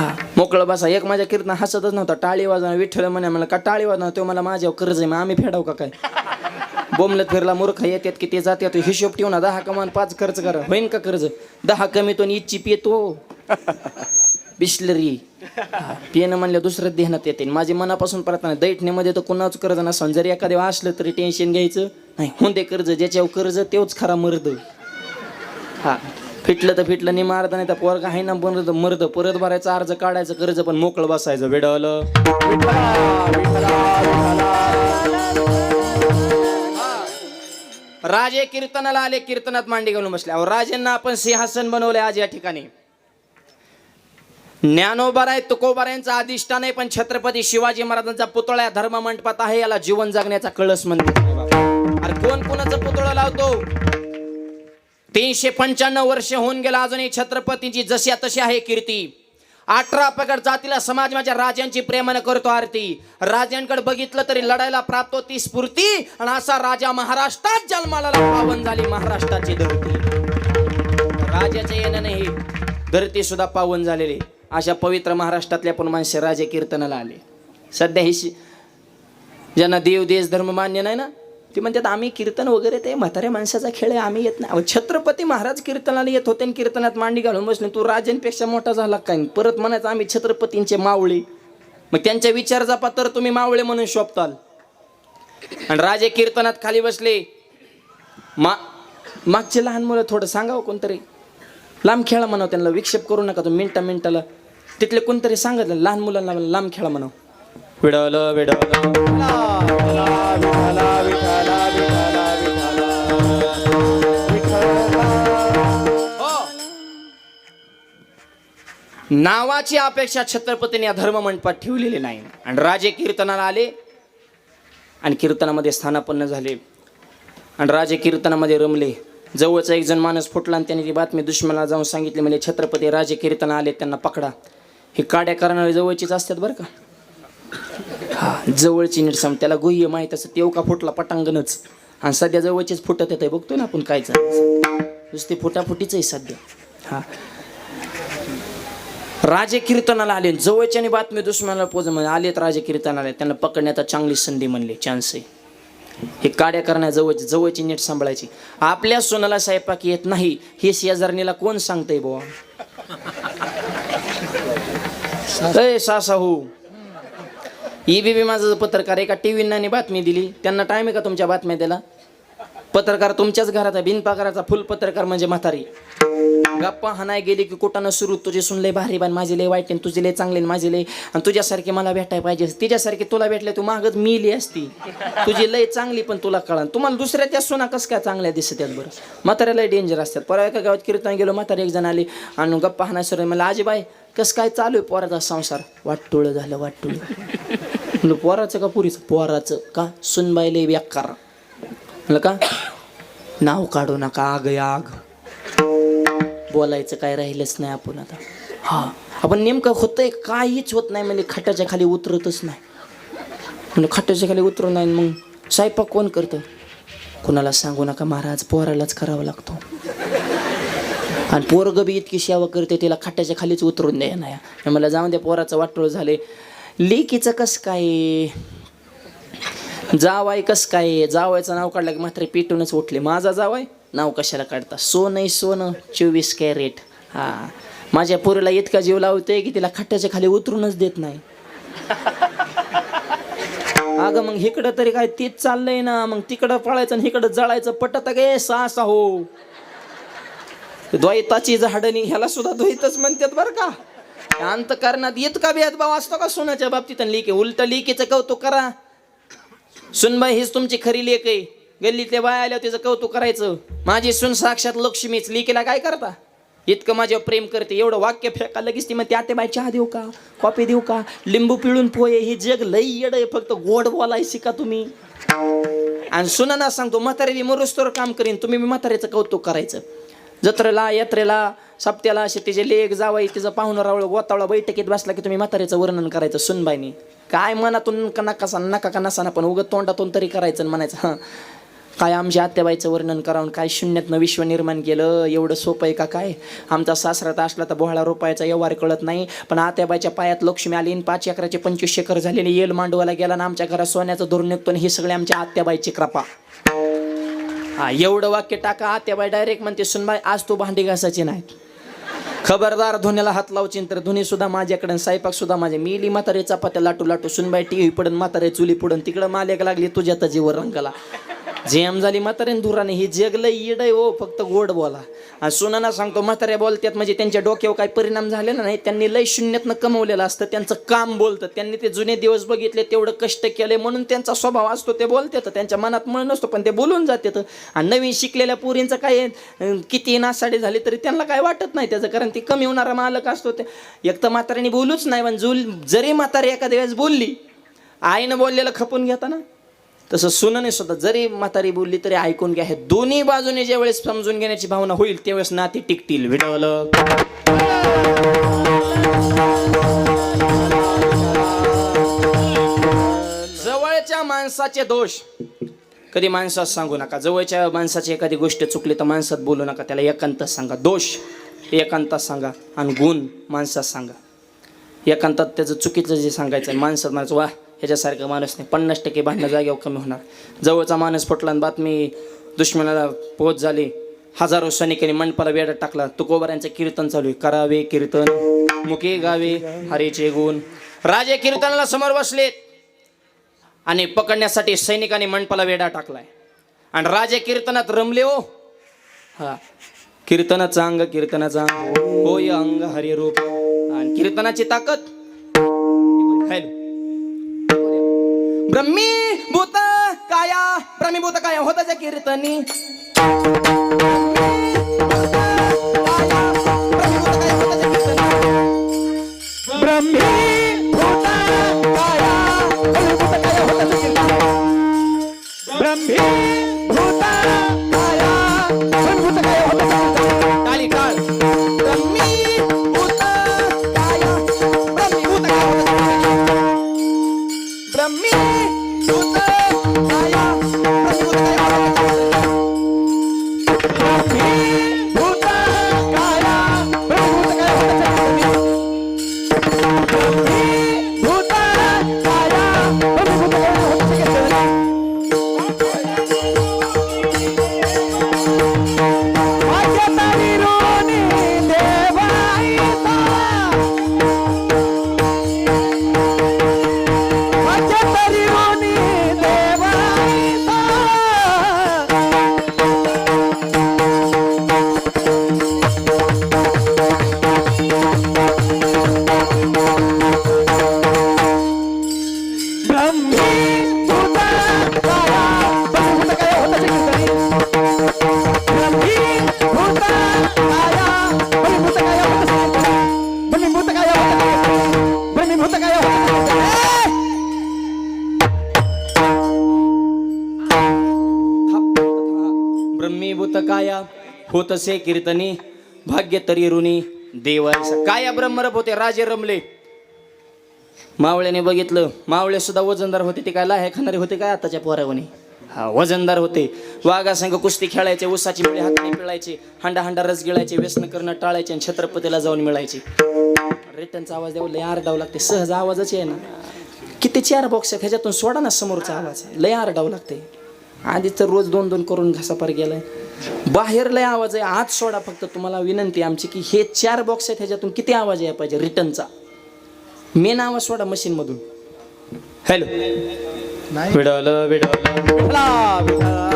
हा. मोकळं बसा. एक माझ्या कीर्तन हसतच नव्हता. टाळी वाजवणार विठ्ठल म्हणे मला का टाळी वाजवणार तो मला माझ्यावर कर्ज आहे मग आम्ही फेडाव का काय? बोमलत फिरला मूर्ख येतात की ते जातात हिशोब ठेवून दहा कमान पाच खर्च करा. होईन का कर्ज? दहा कमी तो इच्छी पितो बिस्लरी. पिणं म्हणलं दुसरं देण्यात येते. माझी मनापासून प्रार्थना दैठणीमध्ये तर कुणाच कर्ज नसण जर एखाद्या असलं तरी टेन्शन घ्यायचं. नाही होते कर्ज. ज्याच्यावर कर्ज तेच खरा मर्द. हा. फिटलं तर फिटलं नाही मारत नाही तर पोरगा आहे ना पण मरत. परत भरायचा अर्ज काढायचं कर्ज पण मोकळं बसायचं वेडवलं. राजे कीर्तनाला आले कीर्तनात मांडी घालून बसले. अहो राजेंना आपण सिंहासन बनवले आज या ठिकाणी. ज्ञानोबा आहे तुकोबारायांचा अधिष्ठान आहे पण छत्रपती शिवाजी महाराजांचा पुतळा धर्म मंडपात आहे याला जीवन जगण्याचा कळस म्हणते अरे कोण कोणाचा पुतळा लावतो? तीनशे पंच्याण्णव वर्ष होऊन गेला अजूनही छत्रपतींची जशी तशी आहे कीर्ती. अठरा पगड जातीला समाज माझ्या राजांची प्रेमानं करतो आरती. राजांकडे बघितलं तरी लढायला प्राप्त होती स्फूर्ती आणि असा राजा महाराष्ट्रात जन्माला पावन झाली महाराष्ट्राची धरती. राजाचे येणं नाही धरती सुद्धा पावन झालेली. अशा पवित्र महाराष्ट्रातल्या पण माणसे राजे कीर्तनाला आले. सध्या ही ज्यांना देव देश धर्म मान्य नाही ना ते म्हणतात आम्ही कीर्तन वगैरे ते म्हाताऱ्या माणसाचा खेळ आहे आम्ही येत नाही. छत्रपती महाराज कीर्तनाला येत होते आणि कीर्तनात मांडी घालून बसले. तू राजांपेक्षा मोठा झाला काय परत म्हणायचं आम्ही छत्रपतींचे मावळे. मग त्यांच्या विचार जपा तर तुम्ही मावळे म्हणून शोभताल. आणि राजे कीर्तनात खाली बसले. मा मागचे लहान मुलं थोडं सांगावं कोणतरी. लांब खेळा म्हणावं त्यांना विक्षेप करू नका तुम्ही मिनटा मिनटाला. तिथले कोणतरी सांगितलं लहान मुलांना लांब खेळा म्हणावं. विडवलं विडवलं. नावाची अपेक्षा छत्रपतीने या धर्म मंडपात ठेवलेली नाही. आणि राजे कीर्तनाला आले. आणि कीर्तनामध्ये स्थानापन्न झाले. आणि राजे कीर्तनामध्ये रमले. जवळचा एक जण माणूस फुटला आणि त्याने ती बातमी दुश्मनाला जाऊन सांगितली म्हणजे छत्रपती राजे कीर्तन आले त्यांना पकडा. हे काड्या करणारे जवळचीच असतात बरं का? हा जवळची निरसम त्याला गुह्य माहीत असं तेव का फुटला पटांगणच. आणि सध्या जवळचीच फुटत येत आहे बघतो ना आपण काय चाललं नुसती फुटाफुटीच आहे सध्या. हा. राजे कीर्तनाला आले. जवळच्याने बातमी दुश्मनाला पोच म्हणजे आलेत राजे कीर्तनाला. त्यांना पकडण्याचा चांगली संधी म्हणले. चान्स आहे. हे काड्या करण्या जवळची जवळची नीट सांभाळायची. आपल्या सोनाला स्वयंपाक येत नाही. हे शेजारणीला कोण सांगतंय बुवा? ए सासाहू. ईबीबी माझं पत्रकार एका टी व्ही बातमी दिली. त्यांना टाइम आहे का तुमच्या बातम्या द्यायला? पत्रकार तुमच्याच घरात आहे. बिनपगाराचा फुल पत्रकार म्हणजे म्हातारी. गप्पा हाणाय गेली की कुठानं सुरू. तुझे सुन लय भारी बान माझे लय वाईट आहे, तुझे लय चांगले माझे लय आणि तुझ्यासारखी मला भेटाय पाहिजे. तिच्यासारखे तुला भेटले तू मागच मिली असती. तुझी लय चांगली पण तुला कळण. तुम्हाला दुसऱ्या त्या सुना कसं काय चांगल्या दिसतात बरं? म्हाताऱ्या लय डेंजर असतात. परवा एका गावात कीर्तन गेलो म्हातारी एक जण आली आणि गप्पा हाणाय सुरू. मला आजीबाई कसं काय चालू आहे पोराचा संसार? वाटतुळं झालं वाटतुळं. पोराचं का पुरीचं? पोराचं का? सुनबाई लय व्याकार म्हणलं का? नाव काढू नका आग आहे आग. बोलायचं काय राहिलंच नाही आपण आता. हा आपण नेमकं होतंय काहीच होत नाही म्हणजे खट्याच्या खाली उतरतच नाही. म्हणजे खटाच्या खाली उतरू नाही मग स्वयंपाक कोण करतं? कुणाला सांगू नका महाराज पोरालाच करावा लागतो. आणि पोरग बी इतकी सेवा करते तिला खट्याच्या खालीच उतरून द्या नाही मला जाऊन द्या पोराचं वाटोळ झाले लेकीचं कसं काय? जावाय कस काय जावायचं नाव काढलं की मात्र पेटूनच उठले. माझा जावाय नाव कशाला काढता? सोनं सोनं. चोवीस कॅरेट. हा. माझ्या पोरीला इतका जीव लावतोय की तिला खट्ट्याच्या खाली उतरूनच देत नाही. अगं मग इकडं तरी काय तेच चाललंय ना. मग तिकडं पळायचं आणि इकडं जळायचं पटत गे सा सा हो द्वैताची झाडणी ह्याला सुद्धा द्वैतच म्हणतात बरं का. अंतकरणात इतका भेदभाव असतो का सोन्याच्या बाबतीत? आणि लिके उलट लिकेचं कौतुक करा. सुनबाई हीच तुमची खरी लेक आहे. गल्लीतल्या बाय आल्यावर तिचं कौतुक करायचं. माझी सुन साक्षात लक्ष्मीच. लिकीला काय करता? इतकं माझ्यावर प्रेम करते. एवढं वाक्य फेका लगेच ती. मग ते बाई चहा देऊ का? कॉफी देऊ का? लिंबू पिळून पोहे. हे जग लई येड आहे. फक्त गोड बोलाय शिका तुम्ही. आणि सुनाना सांगतो म्हातारी मरुस्तोर काम करीन. तुम्ही मी म्हातारीचं कौतुक करायचं. जत्रेला यात्रेला सप्त्याला असे तिचे लेख जावाई तिचं पाहुणं रावळ गोतावळा बैठकीत बसला की तुम्ही म्हाताऱ्याचं वर्णन करायचं सुनबाईनी. काय मनातून का नका नका का नसाना पण उगत तोंडातून तरी करायचं म्हणायचं हां काय आमच्या आत्याबाईचं वर्णन करावं काय शून्यातनं विश्व निर्माण केलं एवढं सोपं आहे का काय? आमचा सासरा तर असला तर बोहळा रोपायचा व्यवहार कळत नाही पण आत्याबाईच्या पायात लक्ष्मी आली आणि पाच एकराचे पंचवीस एकर झालेले येल मांडवाला गेला आणि आमच्या घरात सोन्याचं धोरण निघतो आणि हे सगळे आमच्या आत्याबाईची कृपा. हा एवढं वाक्य टाका तेव्हा डायरेक्ट म्हणते सुनबाई आज तू भांडी घासायची नाही. खबरदार धुण्याला हात लावची तर धुनी सुद्धा माझ्याकडे स्वयंपाक सुद्धा माझे मिली म्हातारे चपात्या लाटू लाटू सुनबाई टी व्ही पडून म्हातारे चुली पडून तिकडं मालेक लागली तुझ्या तजीवर रंगाला. जेम झाली म्हातारे दुराने ही जग लय येड आहे हो फक्त गोड बोला. आणि सुनाना सांगतो म्हाताऱ्या बोलतात म्हणजे त्यांच्या डोक्यावर काही परिणाम झाले ना नाही त्यांनी लय शून्यातनं कमवलेलं असतं त्यांचं काम बोलतं. त्यांनी ते जुने दिवस बघितले तेवढं कष्ट केले म्हणून त्यांचा स्वभाव असतो ते बोलतात. त्यांच्या मनात मळ नसतो पण ते बोलून जातात. आणि नवीन शिकलेल्या पुरींचं काय किती नासाडी झाली तरी त्यांना काय वाटत नाही त्याचं कारण ती कमी होणारा मालक असतो. ते एक तर म्हाताऱ्याने बोलूच नाही पण जुल जरी म्हातारी एखाद्या वेळेस बोलली आईनं बोललेलं खपून घेताना तसं सुनने सुद्धा जरी म्हातारी बोलली तरी ऐकून घ्या हे दोन्ही बाजूने ज्या वेळेस समजून घेण्याची भावना होईल त्यावेळेस नाती टिकतील. विडवलं जवळच्या माणसाचे दोष. कधी माणसात सांगू नका. जवळच्या माणसाची एखादी गोष्ट चुकली तर माणसात बोलू नका. त्याला एकांतात सांगा. दोष. एकांतात सांगा. आणि गुण माणसात सांगा. एकांतात त्याचं चुकीचं जे सांगायचं आहे माणसात माणसं वा ह्याच्यासारखं माणूस नाही पन्नास टक्के भांडणं जागेवर कमी होणार. जवळचा माणूस फुटला आणि बातमी दुश्मनाला पोहोच झाली. हजारो सैनिकांनी मंडपाला वेढा टाकला. तुकोबारांचं कीर्तन चालू आहे. करावे कीर्तन. मुके गावे हरेचे गुण. राजे कीर्तनाला समोर बसलेत. आणि पकडण्यासाठी सैनिकांनी मंडपाला वेढा टाकलाय. आणि राजे कीर्तनात रमले हो. हा. कीर्तनाचा अंग कीर्तनाचा अंग. होय अंग हरिरूप. आणि कीर्तनाची ताकद. हॅलो ब्रह्मीभूत काया ब्रह्मीभूत काया होताच्या कीर्तनी. होतसे कीर्तनी भाग्य तरी ऋणी देवायचं काया ब्रह्मरप होते? राजे रमले. मावळ्याने बघितलं मावळे सुद्धा वजनदार होते ते काय लाहे खाणारे होते काय आताच्या पोरावणी? हा वजनदार होते. वाघासंघ कुस्ती खेळायचे उसाची मिळे हाताने पिळायचे हांडा हांडा रस गिळायचे व्यसन करणं टाळायचे आणि छत्रपतीला जाऊन मिळायचे. रिटर्नचा आवाज द्यावा लय आरडावं लागते. सहज आवाजच आहे ना किती चार बॉक्स ह्याच्यातून सोडा ना समोरचा आवाज. लय आरडावं लागते. आधी तर रोज दोन दोन करून घासापार गेलाय. बाहेर लय आवाज आहे. आत सोडा फक्त. तुम्हाला विनंती आहे आमची की हे चार बॉक्स आहेत ह्याच्यातून किती आवाज यायला पाहिजे? रिटर्नचा. मेन आवाज सोडा मशीन मधून. हॅलो विडवलं विडवलं. विडला, विडला.